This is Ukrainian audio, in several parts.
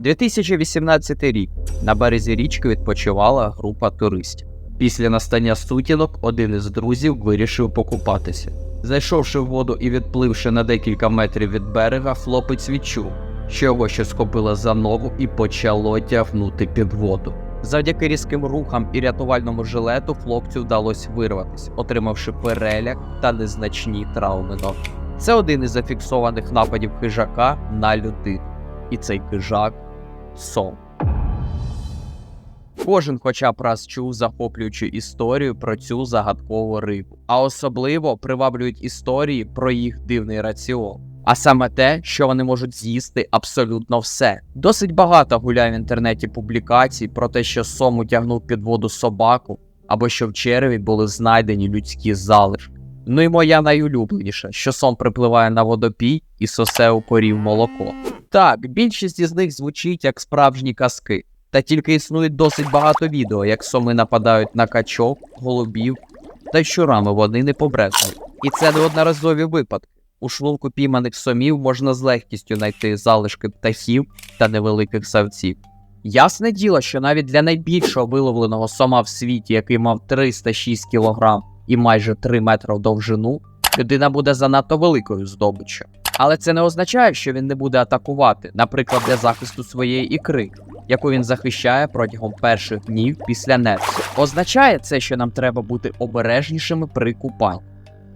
2018 рік на березі річки відпочивала група туристів. Після настання сутінок один із друзів вирішив покупатися. Зайшовши в воду і відпливши на декілька метрів від берега, хлопець відчув, що його щось схопило за ногу і почало тягнути під воду. Завдяки різким рухам і рятувальному жилету хлопцю вдалося вирватися, отримавши переляк та незначні травми ног. Це один із зафіксованих нападів хижака на людину. І цей хижак сом. Кожен хоча б раз чув захоплюючу історію про цю загадкову рибу, а особливо приваблюють історії про їх дивний раціон. А саме те, що вони можуть з'їсти абсолютно все. Досить багато гуляє в інтернеті публікацій про те, що сом утягнув під воду собаку, або що в череві були знайдені людські залишки. Ну і моя найулюбленіша, що сом припливає на водопій і сосе у корів молоко. Так, більшість із них звучить як справжні казки. Та тільки існує досить багато відео, як соми нападають на качок, голубів, та щурами вони не побрезгують. І це неодноразові випадки. У шлунку пійманих сомів можна з легкістю знайти залишки птахів та невеликих савців. Ясне діло, що навіть для найбільшого виловленого сома в світі, який мав 306 кг і майже 3 метри в довжину, людина буде занадто великою здобиччю. Але це не означає, що він не буде атакувати, наприклад, для захисту своєї ікри, яку він захищає протягом перших днів після нерсу. Означає це, що нам треба бути обережнішими при купанні?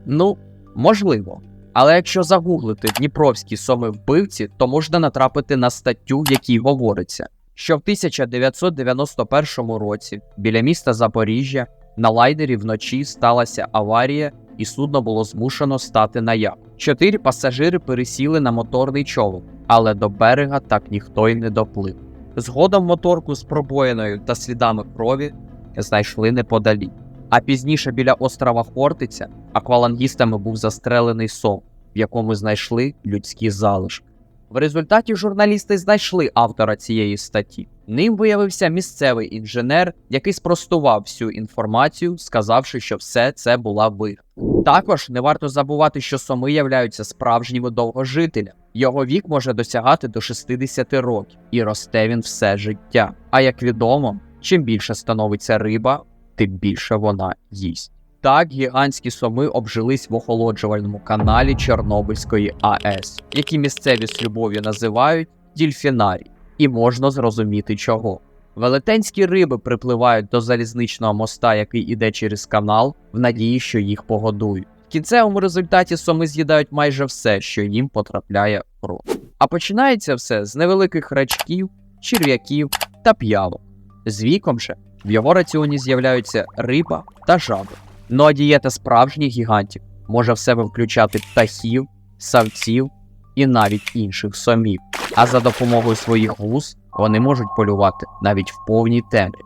Ну, можливо. Але якщо загуглити дніпровські соми вбивці, то можна натрапити на статтю, в якій говориться, що в 1991 році біля міста Запоріжжя на лайнері вночі сталася аварія, і судно було змушено стати на як. Чотири пасажири пересіли на моторний човен, але до берега так ніхто й не доплив. Згодом моторку з пробоїною та слідами крові знайшли неподалік. А пізніше біля острова Хортиця аквалангістами був застрелений сом, в якому знайшли людські залишки. В результаті журналісти знайшли автора цієї статті. Ним виявився місцевий інженер, який спростував всю інформацію, сказавши, що все це була вигадка. Також не варто забувати, що соми являються справжніми довгожителями. Його вік може досягати до 60 років, і росте він все життя. А як відомо, чим більше становиться риба, тим більше вона їсть. Так гігантські соми обжились в охолоджувальному каналі Чорнобильської АЕС, які місцеві з любов'ю називають дільфінарій, і можна зрозуміти чого. Велетенські риби припливають до залізничного моста, який іде через канал, в надії, що їх погодують. В кінцевому результаті соми з'їдають майже все, що їм потрапляє в рот. А починається все з невеликих рачків, черв'яків та п'явок. З віком же в його раціоні з'являються риба та жаби. Ну а дієта справжніх гігантів може в себе включати птахів, савців і навіть інших сомів. А за допомогою своїх вуз вони можуть полювати навіть в повній темряві.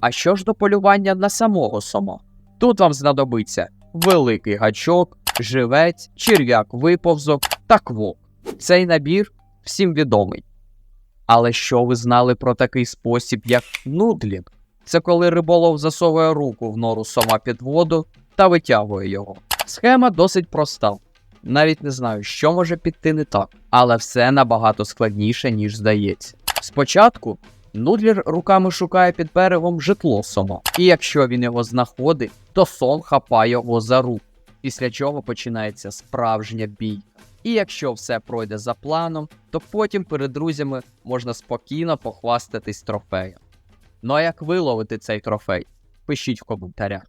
А що ж до полювання на самого сома? Тут вам знадобиться великий гачок, живець, черв'як виповзок та квок. Цей набір всім відомий. Але що ви знали про такий спосіб, як нудлінг? Це коли риболов засовує руку в нору сома під воду та витягує його. Схема досить проста. Навіть не знаю, що може піти не так, але все набагато складніше, ніж здається. Спочатку нудлір руками шукає під берегом житло сома, і якщо він його знаходить, то сом хапає його за руку, після чого починається справжня бійка. І якщо все пройде за планом, то потім перед друзями можна спокійно похвастатись трофеєм. Ну а як виловити цей трофей? Пишіть в коментарях.